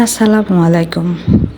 আসসালামু আলাইকুম।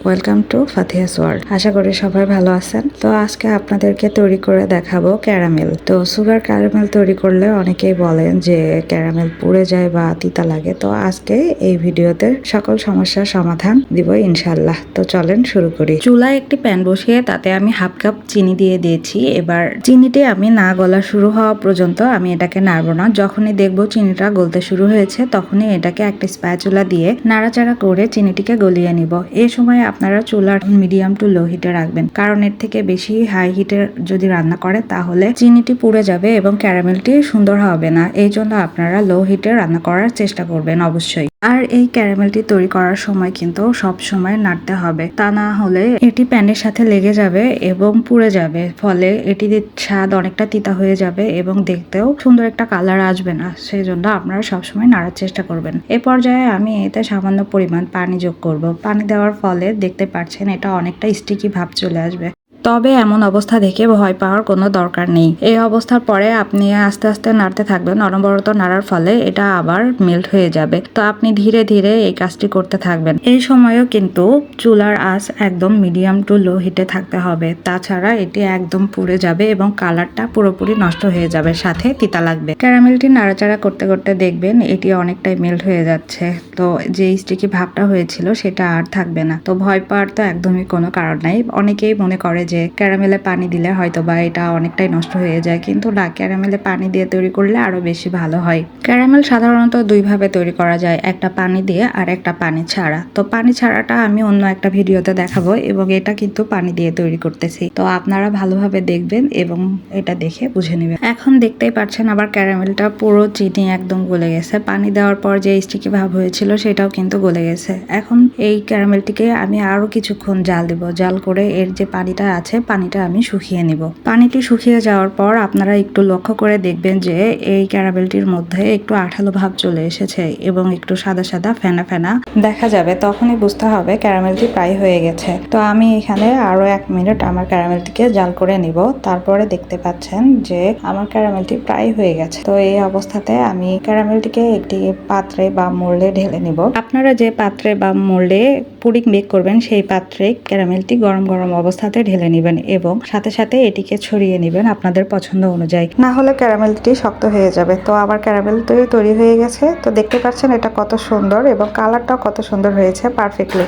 Welcome to Fatiha's world আশা করি সবাই ভালো আছেন। তো আজকে আপনাদেরকে তৈরি করে দেখাবো ক্যারামেল। তো সুগার ক্যারামেল তৈরি করলে অনেকেই বলেন যে ক্যারামেল পুড়ে যায় বা তিতা লাগে। তো আজকে এই ভিডিওতে সকল সমস্যার সমাধান দিব ইনশাল্লাহ তো চলেন শুরু করি। চুলায় একটি প্যান বসিয়ে তাতে আমি হাফ কাপ চিনি দিয়ে দিয়েছি। এবার চিনিটি আমি না গলা শুরু হওয়া পর্যন্ত আমি এটাকে নাড়বো না। যখনই দেখব চিনিটা গলতে শুরু হয়েছে, তখনই এটাকে একটা স্প্যাচুলা দিয়ে নাড়াচাড়া করে চিনিটিকে গলিয়ে নিব। এ সময় আপনারা চুলার মিডিয়াম টু লো হিটে রাখবেন। কারণ এর থেকে বেশি হাই হিটে যদি রান্না করে তাহলে চিনিটি পুড়ে যাবে এবং ক্যারামেলটি সুন্দর হবে না। এই জন্য আপনারা লো হিটে রান্না করার চেষ্টা করবেন অবশ্যই। আর এই ক্যারামেলটি তৈরি করার সময় কিন্তু সব সময় নাড়তে হবে। তা না হলে এটি প্যানের সাথে লেগে যাবে এবং পুড়ে যাবে। ফলে এটি স্বাদ অনেকটা তিতা হয়ে যাবে এবং দেখতেও সুন্দর একটা কালার আসবে না। সেই জন্য আপনারা সবসময় নাড়ার চেষ্টা করবেন। এ পর্যায়ে আমি এতে সামান্য পরিমাণ পানি যোগ করব। পানি দেওয়ার ফলে দেখতে পাচ্ছেন এটা অনেকটা স্টিকি ভাব চলে আসবে। তবে এমন অবস্থা দেখে ভয় পাওয়ার কোনো দরকার নেই। এই অবস্থার পরে আপনি আস্তে আস্তে নাড়তে থাকবেন, অনবরত নাড়ার ফলে এটা আবার মেল্ট হয়ে যাবে। তো আপনি ধীরে ধীরে এই কাজটি করতে থাকবেন। এই সময়ও কিন্তু চুলার আঁচ একদম মিডিয়াম টু লো হিটে থাকতে হবে। তাছাড়া এটি একদম পুড়ে যাবে এবং কালারটা পুরোপুরি নষ্ট হয়ে যাবে, সাথে তিতা লাগবে। ক্যারামেলটি নাড়াচাড়া করতে করতে দেখবেন এটি অনেকটাই মেল্ট হয়ে যাচ্ছে। তো যে স্টিকি ভাবটা হয়েছিল সেটা আর থাকবে না। তো ভয় পাওয়ার তো একদমই কোনো কারণ নাই। অনেকেই মনে করে যে ক্যারামেলে পানি দিলে হয়তো বা এটা অনেকটাই নষ্ট হয়ে যায়, কিন্তু না, ক্যারামেলে পানি দিয়ে তৈরি করলে আরও বেশি ভালো হয়। ক্যারামেল সাধারণত দুইভাবে তৈরি করা যায়, একটা পানি দিয়ে আর একটা পানি ছাড়া। তো পানি ছাড়াটা আমি অন্য একটা ভিডিওতে দেখাবো এবং এটা কিন্তু পানি দিয়ে তৈরি করতেছি। তো আপনারা ভালোভাবে দেখবেন এবং এটা দেখে বুঝে নেবেন। এখন দেখতেই পাচ্ছেন আবার ক্যারামেলটা পুরো চিনি একদম গলে গেছে। পানি দেওয়ার পর যে স্টিকি ভাব হয়েছিল সেটাও কিন্তু গলে গেছে। এখন এই ক্যারামেলটিকে আমি আরও কিছুক্ষণ জাল দিব। জাল করে এর যে পানিটা আছে পানিটা আমি শুকিয়ে নিব। পানিটি শুকিয়ে যাওয়ার পর আপনারা একটু লক্ষ্য করে দেখবেন যে এই ক্যারামেলটির মধ্যে একটু আঠালো ভাব চলে এসেছে এবং একটু সাদা সাদা ফেনা ফেনা দেখা যাবে। তখনই বুঝতে হবে ক্যারামেলটি প্রায় হয়ে গেছে। তো আমি এখানে আরও এক মিনিট আমার ক্যারামেলটিকে জাল করে নিব। তারপরে দেখতে পাচ্ছেন যে আমার ক্যারামেলটি প্রায় হয়ে গেছে। তো এই অবস্থাতে আমি ক্যারামেলটিকে একটি পাত্রে বা মোল্ডে ঢেলে নিব। আপনারা যে পাত্রে বা মোল্ডে পুডিং বেক করবেন, সেই পাত্রে ক্যারামেলটি গরম গরম অবস্থাতে ঢেলে নেবেন এবং সাথে সাথে এটিকে ছড়িয়ে নেবেন আপনাদের পছন্দ অনুযায়ী। না হলে ক্যারামেলটি শক্ত হয়ে যাবে। তো আবার ক্যারামেল তৈরি তৈরি হয়ে গেছে। তো দেখতে পাচ্ছেন এটা কত সুন্দর এবং কালারটাও কত সুন্দর হয়েছে পারফেক্টলি।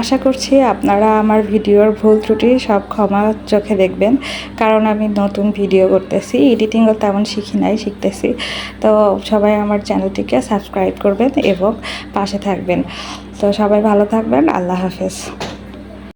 আশা করছি আপনারা আমার ভিডিওর ভুল ত্রুটি সব ক্ষমা চোখে দেখবেন কারণ আমি নতুন ভিডিও করতেছি এডিটিংও তেমন শিখি নাই শিখতেছি। তো সবাই আমার চ্যানেলটিকে সাবস্ক্রাইব করবেন এবং পাশে থাকবেন। তো সবাই ভালো থাকবেন আল্লাহ হাফেজ।